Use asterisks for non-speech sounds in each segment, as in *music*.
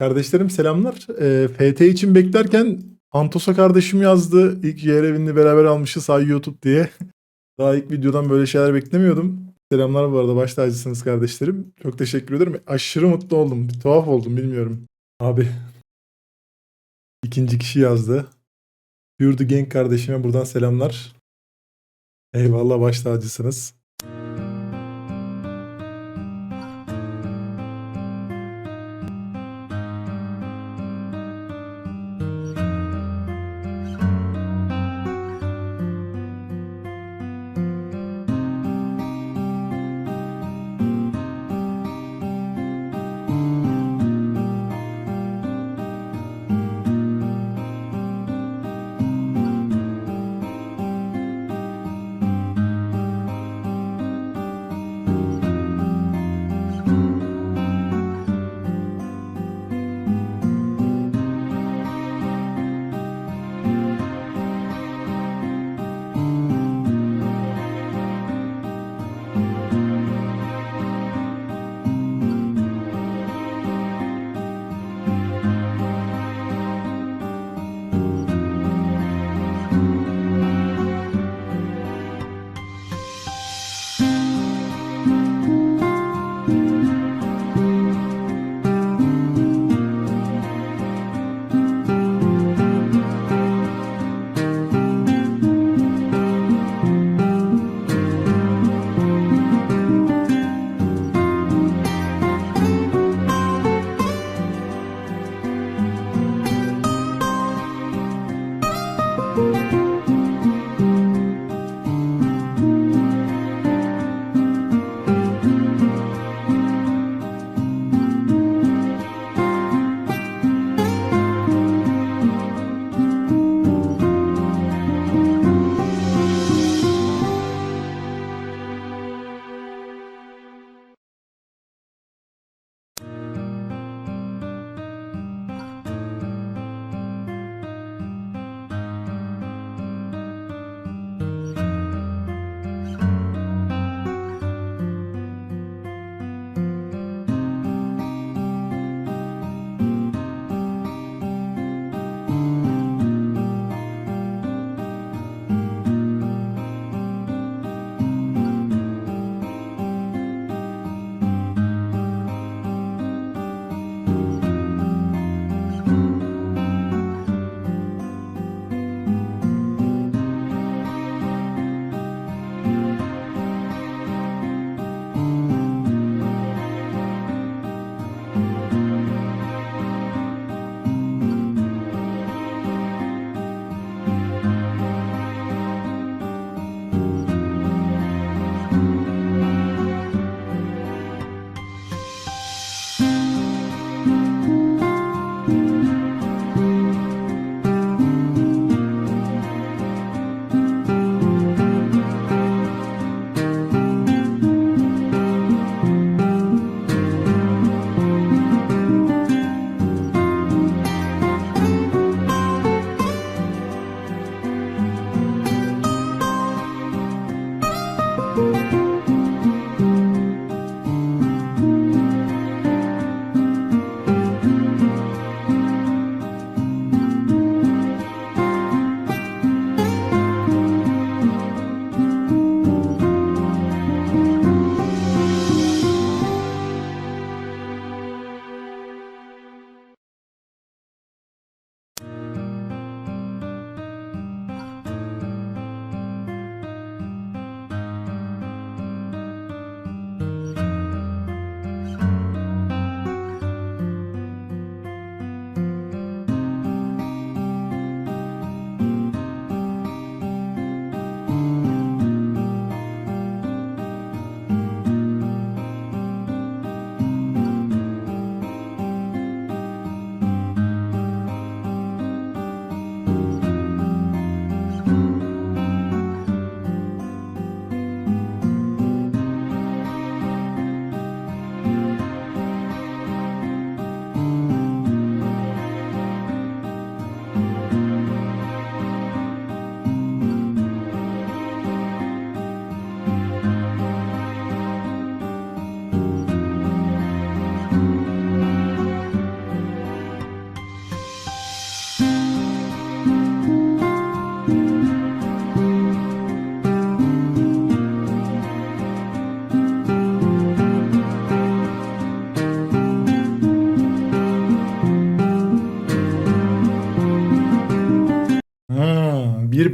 Kardeşlerim selamlar. Ee, FT için beklerken Antos'a kardeşim yazdı. İlk yer evini beraber almışız Say YouTube diye. *laughs* Daha ilk videodan böyle şeyler beklemiyordum. Selamlar bu arada baş tacısınız kardeşlerim. Çok teşekkür ederim. Aşırı mutlu oldum. Bir tuhaf oldum bilmiyorum. Abi. İkinci kişi yazdı. The Gang kardeşime buradan selamlar. Eyvallah baş tacısınız.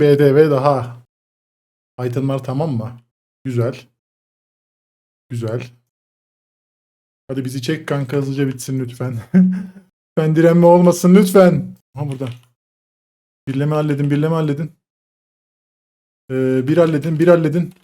BDV daha. Itemlar tamam mı? Güzel. Güzel. Hadi bizi çek kanka hızlıca bitsin lütfen. *laughs* lütfen direnme olmasın lütfen. Ha burada. Birleme halledin, birleme halledin. Ee, bir halledin, bir halledin.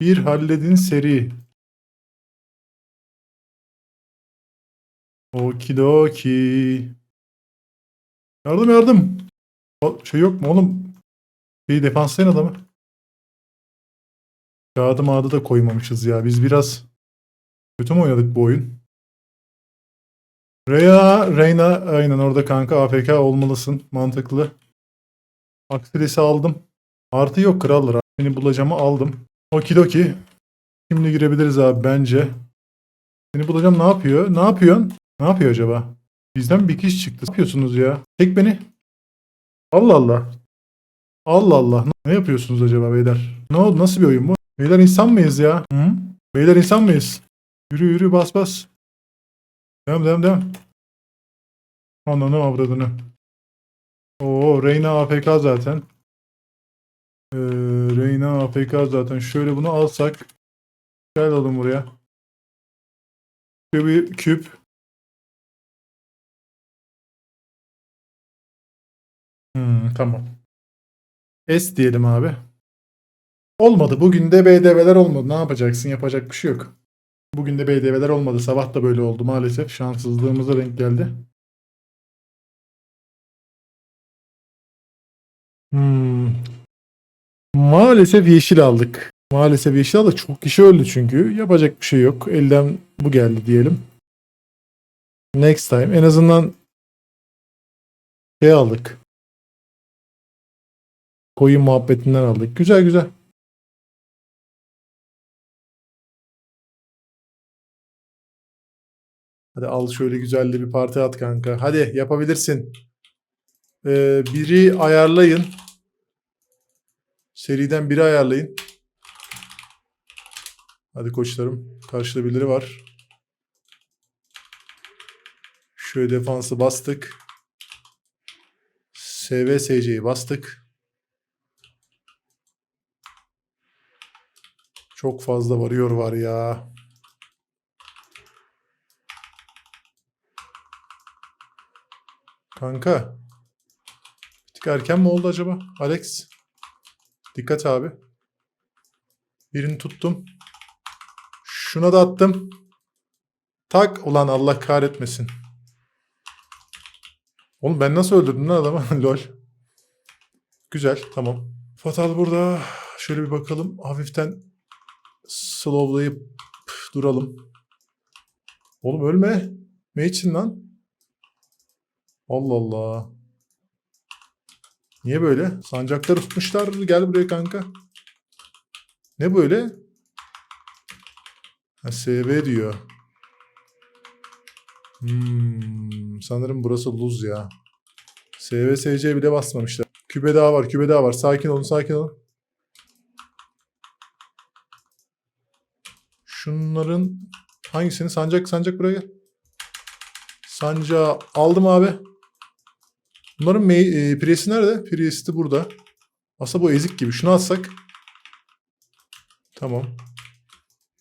Bir halledin seri. Okidoki. Yardım yardım. O şey yok mu oğlum? Bir defanslayın adamı. Kağıdı mağdı da koymamışız ya. Biz biraz kötü mü oynadık bu oyun? Reyna, Reyna aynen orada kanka AFK olmalısın. Mantıklı. Aksilesi aldım. Artı yok krallar. Beni bulacağımı aldım. Okidoki. Şimdi girebiliriz abi bence. Seni bulacağım ne yapıyor? Ne yapıyorsun? Ne yapıyor acaba? Bizden bir kişi çıktı. Ne yapıyorsunuz ya? Tek beni. Allah Allah. Allah Allah. Ne yapıyorsunuz acaba beyler? Ne oldu? Nasıl bir oyun bu? Beyler insan mıyız ya? Hı? Beyler insan mıyız? Yürü yürü bas bas. Devam devam devam. Ananı avradını. Oo Reyna AFK zaten. Ee, Reyna AFK zaten. Şöyle bunu alsak. Gel oğlum buraya. Şöyle bir küp. Tamam. S diyelim abi. Olmadı. Bugün de BDV'ler olmadı. Ne yapacaksın? Yapacak bir şey yok. Bugün de BDV'ler olmadı. Sabah da böyle oldu maalesef. Şanssızlığımıza denk geldi. Hmm. Maalesef yeşil aldık. Maalesef yeşil aldık. Çok kişi öldü çünkü. Yapacak bir şey yok. Elden bu geldi diyelim. Next time. En azından şey aldık. Koyun muhabbetinden aldık. Güzel güzel. Hadi al şöyle güzel bir parti at kanka. Hadi yapabilirsin. Ee, biri ayarlayın. Seriden biri ayarlayın. Hadi koçlarım. Karşıda birileri var. Şöyle defansı bastık. SVSC'yi bastık. Çok fazla varıyor var ya. Kanka. Bir tık erken mi oldu acaba? Alex. Dikkat abi. Birini tuttum. Şuna da attım. Tak. Ulan Allah kahretmesin. Oğlum ben nasıl öldürdüm lan adamı? *laughs* Lol. Güzel. Tamam. Fatal burada. Şöyle bir bakalım. Hafiften slowlayıp duralım. Oğlum ölme. Ne için lan? Allah Allah. Niye böyle? Sancaklar tutmuşlar. Gel buraya kanka. Ne böyle? Ha, SV diyor. Hmm, sanırım burası luz ya. SV, SC bile basmamışlar. Kübe daha var, kübe daha var. Sakin olun, sakin olun. Şunların hangisini? Sancak, sancak buraya gel. Sancağı aldım abi. Bunların e, Prius'i nerede? Prius'i de burada. Aslında bu ezik gibi. Şunu atsak. Tamam.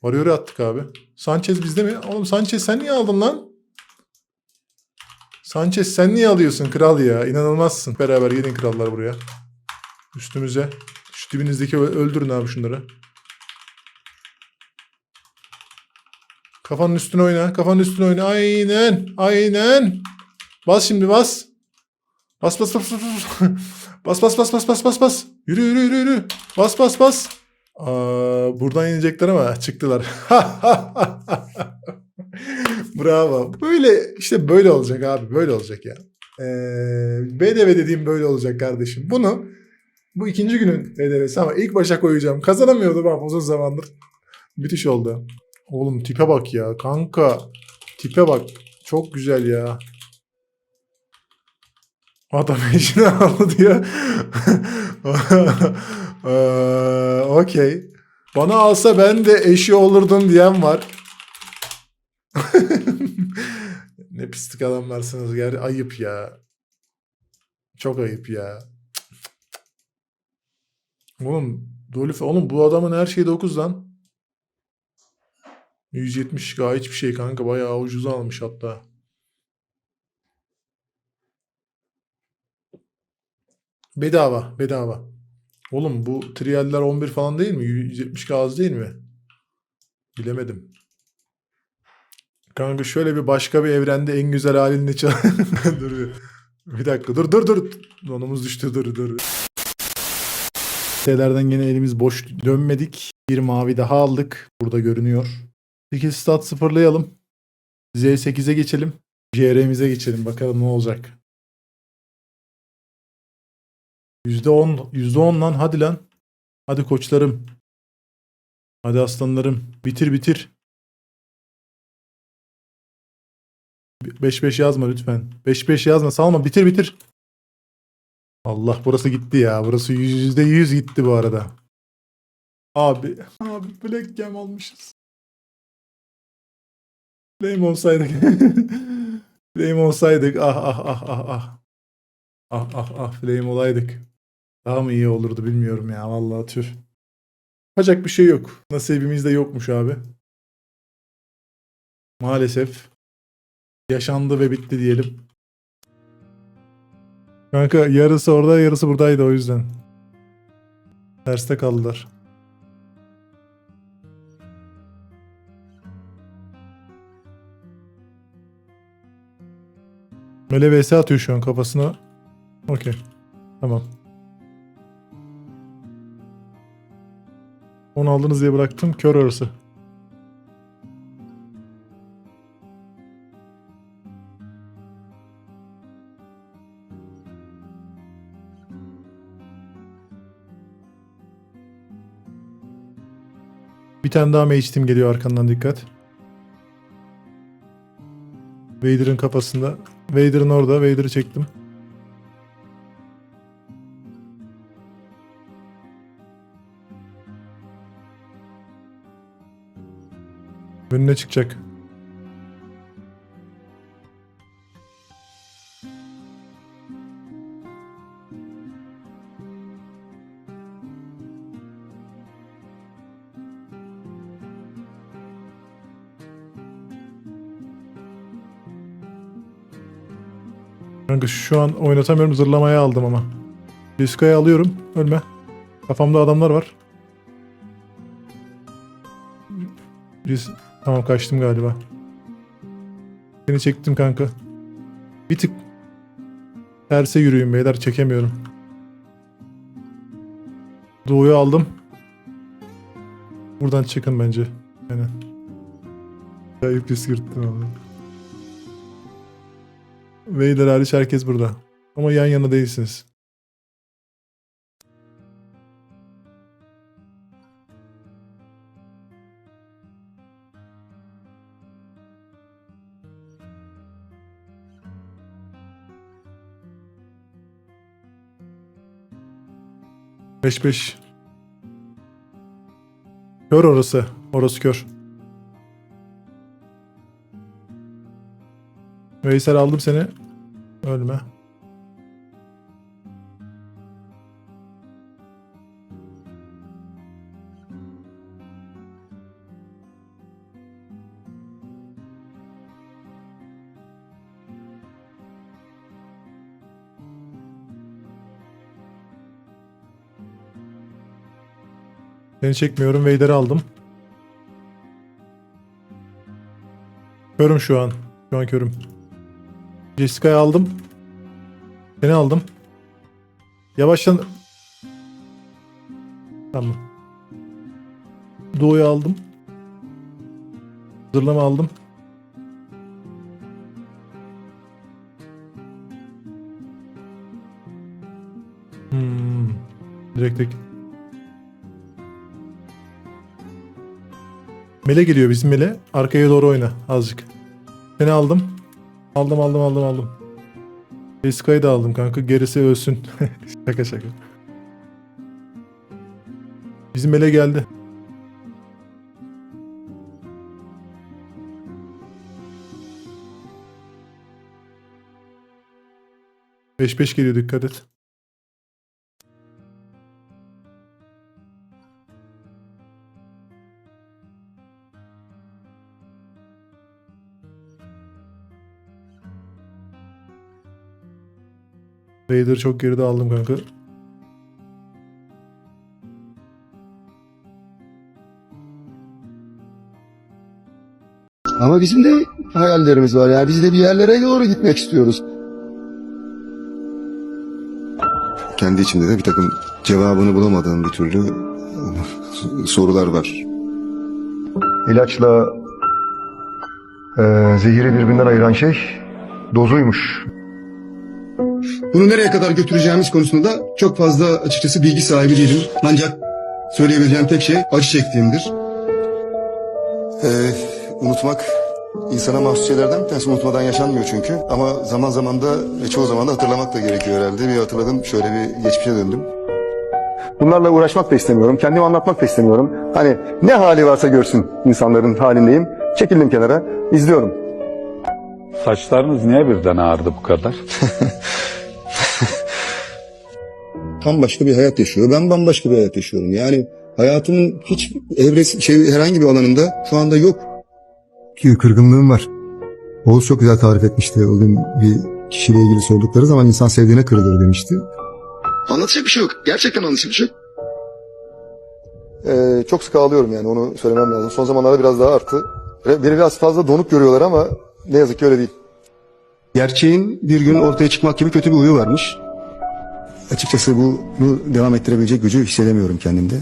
Warrior'ı attık abi. Sanchez bizde mi? Oğlum Sanchez sen niye aldın lan? Sanchez sen niye alıyorsun kral ya? İnanılmazsın. Beraber gelin krallar buraya. Üstümüze. Şu dibinizdeki öldürün abi şunları. Kafanın üstüne oyna. Kafanın üstüne oyna. Aynen. Aynen. Bas şimdi bas. Bas bas bas bas bas. *laughs* Bas bas bas bas bas bas bas. Yürü yürü yürü yürü. Bas bas bas. Aa, buradan inecekler ama çıktılar. *laughs* Bravo. Böyle işte böyle olacak abi. Böyle olacak ya. Ee, BDV dediğim böyle olacak kardeşim. Bunu bu ikinci günün BDV'si ama ilk başa koyacağım. Kazanamıyordum ama uzun zamandır. Müthiş oldu. Oğlum tipe bak ya. Kanka tipe bak. Çok güzel ya. Adam *laughs* eşini aldı diyor. *laughs* Eee, Okey. Bana alsa ben de eşi olurdum diyen var. *laughs* Ne pislik adamlarsınız. Ger ayıp ya. Çok ayıp ya. Oğlum Dolph oğlum bu adamın her şeyi 9 lan. 170 gayet bir şey kanka. Bayağı ucuza almış hatta. Bedava, bedava. Oğlum bu triyaller 11 falan değil mi? 170 az değil mi? Bilemedim. Kanka şöyle bir başka bir evrende en güzel halinde çal. *laughs* bir. Bir dakika dur dur dur. Donumuz düştü dur dur. Şeylerden yine elimiz boş dönmedik. Bir mavi daha aldık. Burada görünüyor. Peki stat sıfırlayalım. Z8'e geçelim. JR'mize geçelim. Bakalım ne olacak. %10, %10 lan hadi lan. Hadi koçlarım. Hadi aslanlarım. Bitir bitir. 5-5 yazma lütfen. 5-5 yazma. Salma bitir bitir. Allah burası gitti ya. Burası %100 gitti bu arada. Abi. Abi Black Gem almışız. Flame olsaydık. *laughs* Flame olsaydık. Ah ah ah ah ah. Ah ah ah Flame olaydık. Daha mı iyi olurdu bilmiyorum ya. Vallahi tüh. Yapacak bir şey yok. Nasibimizde yokmuş abi. Maalesef. Yaşandı ve bitti diyelim. Kanka yarısı orada yarısı buradaydı o yüzden. Terste kaldılar. Mele vs atıyor şu an kafasına. Okey. Tamam. Onu aldınız diye bıraktım. Kör orası. Bir tane daha mage team geliyor arkandan dikkat. Vader'ın kafasında. Vader'ın orada. Vader'ı çektim. Önüne çıkacak. Kanka şu an oynatamıyorum zırlamaya aldım ama. Disko'ya alıyorum. Ölme. Kafamda adamlar var. Biz tamam kaçtım galiba. Seni çektim kanka. Bir tık terse yürüyün beyler çekemiyorum. Doğuyu aldım. Buradan çıkın bence. Aynen. Ya yük yırttım abi. Vader hariç herkes burada. Ama yan yana değilsiniz. Beş beş. Kör orası. Orası kör. Veysel aldım seni. Ölme. Seni çekmiyorum. Vader'ı aldım. Körüm şu an. Şu an körüm. Jessica'yı aldım. Seni aldım. Yavaştan... Tamam. Doğu'yu aldım. Zırlama aldım. Hmm. Direkt tek. Mele geliyor bizim Mele. Arkaya doğru oyna azıcık. Seni aldım. Aldım aldım aldım aldım. Eska'yı da aldım kanka. Gerisi ölsün. *laughs* şaka şaka. Bizim ele geldi. Beş beş geliyor dikkat et. Raider çok geride aldım kanka. Ama bizim de hayallerimiz var. Yani biz de bir yerlere doğru gitmek istiyoruz. kendi içimde de bir takım cevabını bulamadığım bir türlü sorular var. İlaçla eee zehiri birbirinden ayıran şey dozuymuş. Bunu nereye kadar götüreceğimiz konusunda çok fazla açıkçası bilgi sahibi değilim. Ancak söyleyebileceğim tek şey acı çektiğimdir. Ee, unutmak insana mahsus şeylerden bir tanesi. Unutmadan yaşanmıyor çünkü. Ama zaman zaman da ve çoğu zaman da hatırlamak da gerekiyor herhalde. Bir hatırladım şöyle bir geçmişe döndüm. Bunlarla uğraşmak da istemiyorum. Kendimi anlatmak da istemiyorum. Hani ne hali varsa görsün insanların halindeyim. Çekildim kenara, izliyorum. Saçlarınız niye birden ağardı bu kadar? *laughs* Bambaşka bir hayat yaşıyor. Ben bambaşka bir hayat yaşıyorum. Yani hayatımın hiç evresi, şey, herhangi bir alanında şu anda yok. Ki kırgınlığım var. Oğuz çok güzel tarif etmişti. O gün bir kişiyle ilgili sordukları zaman insan sevdiğine kırılır demişti. Anlatacak bir şey yok. Gerçekten anlatacak bir şey yok. Ee, çok sık ağlıyorum yani onu söylemem lazım. Son zamanlarda biraz daha arttı. Beni biraz fazla donuk görüyorlar ama ne yazık ki öyle değil. Gerçeğin bir gün ortaya çıkmak gibi kötü bir huyu varmış. Açıkçası bu, bu devam ettirebilecek gücü hissedemiyorum kendimde.